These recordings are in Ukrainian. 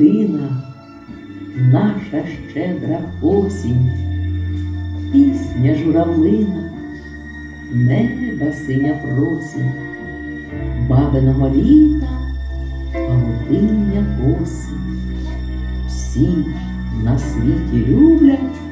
єдина, наша щедра осінь, пісня журавлина, неба синя просінь, бабиного літа, павутиння осінь. Всі на світі люблять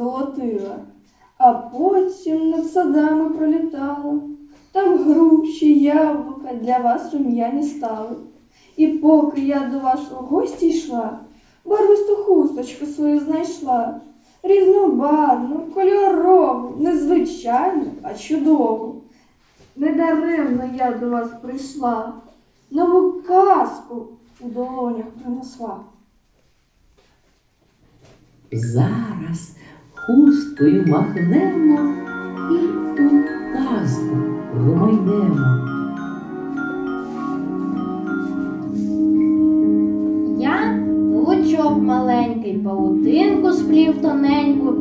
золотила, а потім над садами пролітала. Там груші, яблука для вас рум'яні стали. І поки я до вас у гості йшла, барвисту хусточку свою знайшла. Різнобарвну, кольорову, незвичайну, а чудову. Недаремно я до вас прийшла, нову казку у долонях принесла. Зараз хусткою махнемо і ту казку гомайнемо. Я лучок маленький, паутинку сплів тоненьку,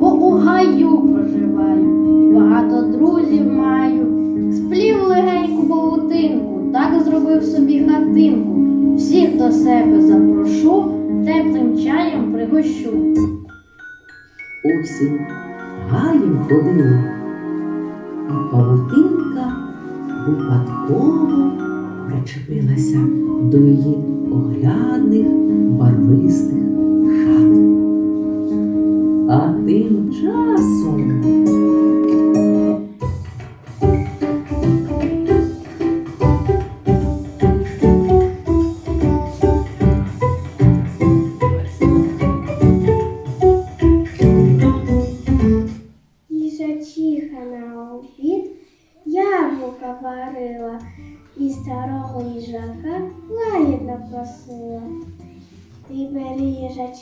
бо у гаю проживаю, і багато друзів маю. Сплів легеньку паутинку, так зробив собі хатинку. Всіх до себе запрошу, теплим чаєм пригощу. Осінь гаєм ходила, і павутинка випадково причепилася до її оглядних барвистих хат. А тим часом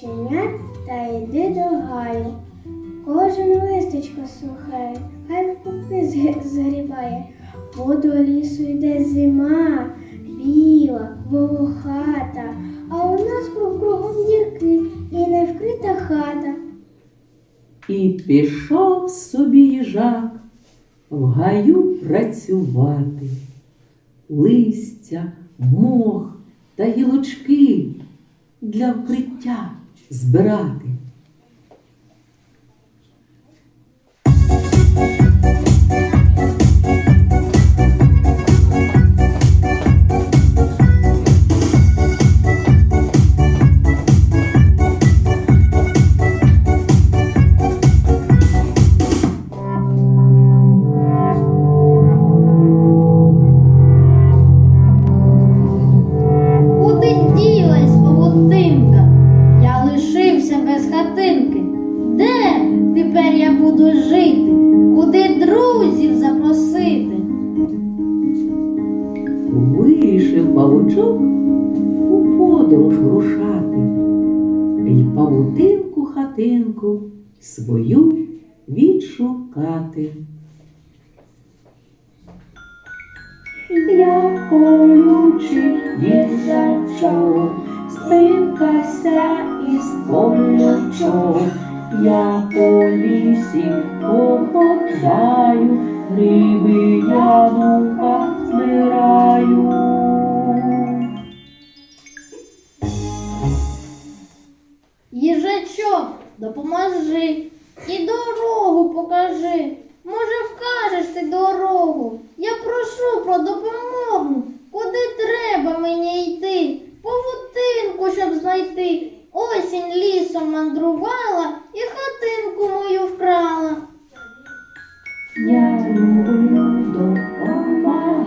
їжаченят та йди до гаю. Кожен листочко сухе, хай купи зг- згрібає. До лісу йде зима, біла, волохата, а у нас кругом дірки і не вкрита хата. і пішов собі їжак в гаю працювати. Листя, мох та гілочки для вкриття збирати. Вирішив у подорож рушати, й павутинку хатинку свою відшукати. Я колючий їжачок, спинкався із колючок. Може, вкажеш ти дорогу? Я прошу про допомогу. Куди треба мені йти? павутинку, щоб знайти. Осінь лісом мандрувала і хатинку мою вкрала. Я люблю допомагати,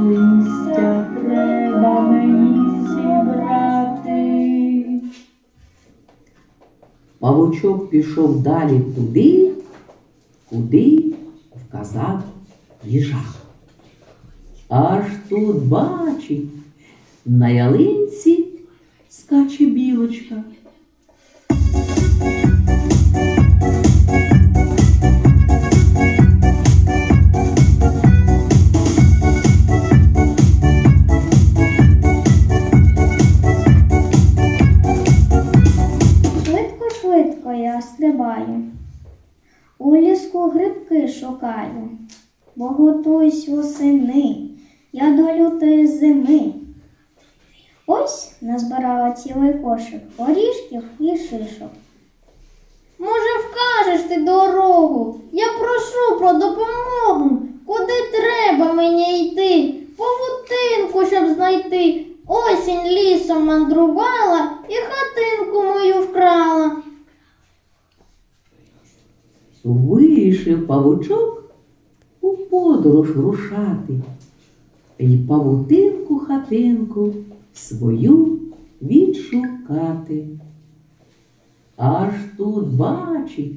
листя треба мені зібрати. Павучок пішов далі туди, куди вказав їжак. Аж тут бачить, на ялинці скаче білочка. Шукаю, бо готуюсь восени, я до лютої зими. Ось назбирала цілий кошик горішків і шишок. Може, вкажеш ти дорогу? Я прошу про допомогу. Куди треба мені йти? Павутинку, щоб знайти. Осінь лісом мандрувала і хатинку мою вкрала. Вирішив павучок у подорож рушати, І павутинку хатинку свою відшукати. Аж тут бачить,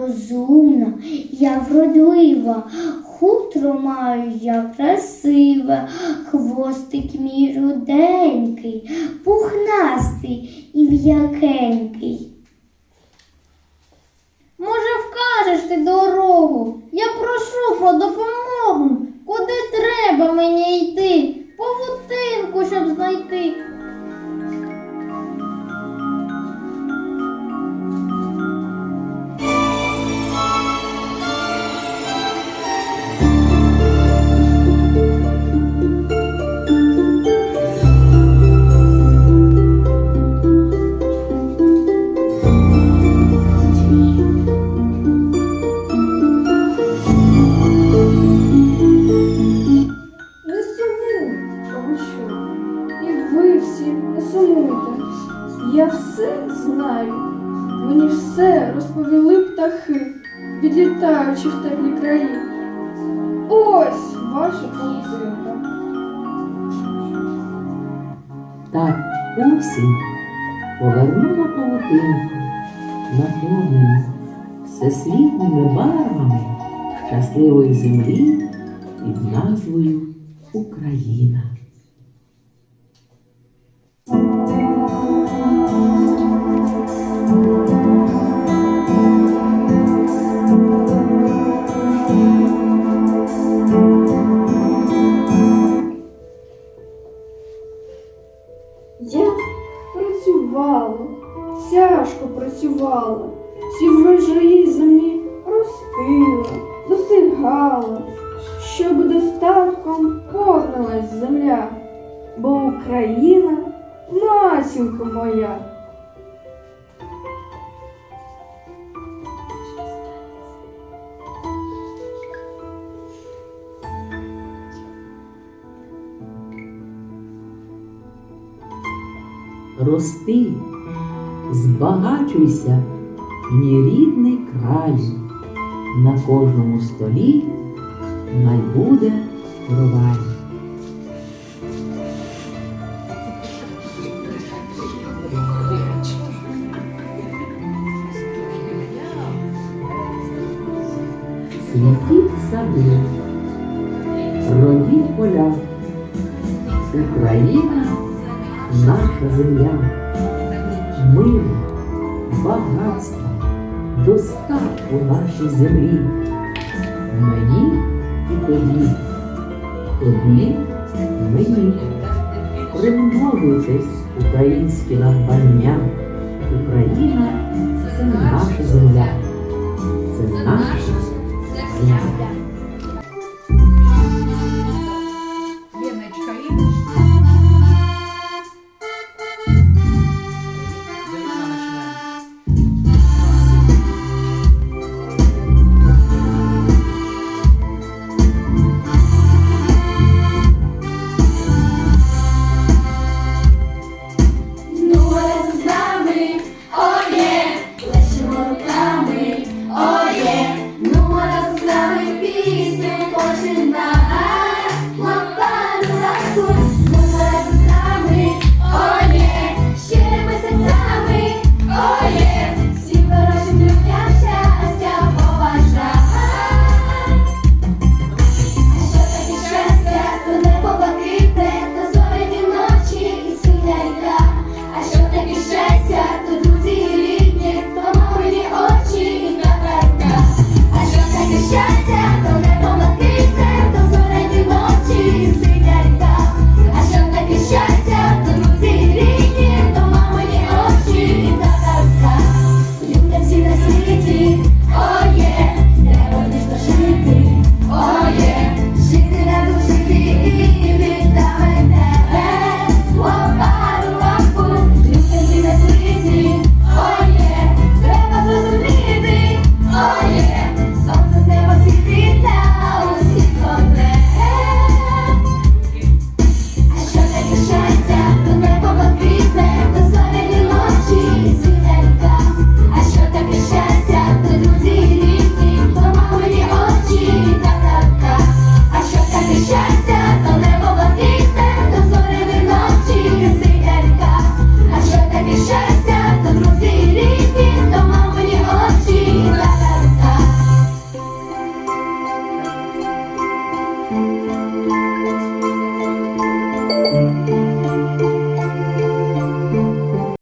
розумна, я вродлива, хутро маю я красиве, хвостик мій руденький, пухнастий і м'якенький. Може, вкажеш ти дорогу? Я прошу про допомогу. Куди треба мені йти? Павутинку, щоб знайти. Відлітаючи країні. Ось ваша половинка. так осінь повернула полотинку, наповнена всесвітніми барвами щасливої землі під назвою Україна. Бо Україна матінка моя. Рости, збагачуйся, мій рідний краю, на кожному столі най буде сади, родіть поля, Україна наша земля, мир, багатство, достатку нашій землі, мені і тобі, тобі, мені. Примножуйтесь, українські надбання. Україна це наша земля. Це наша земля.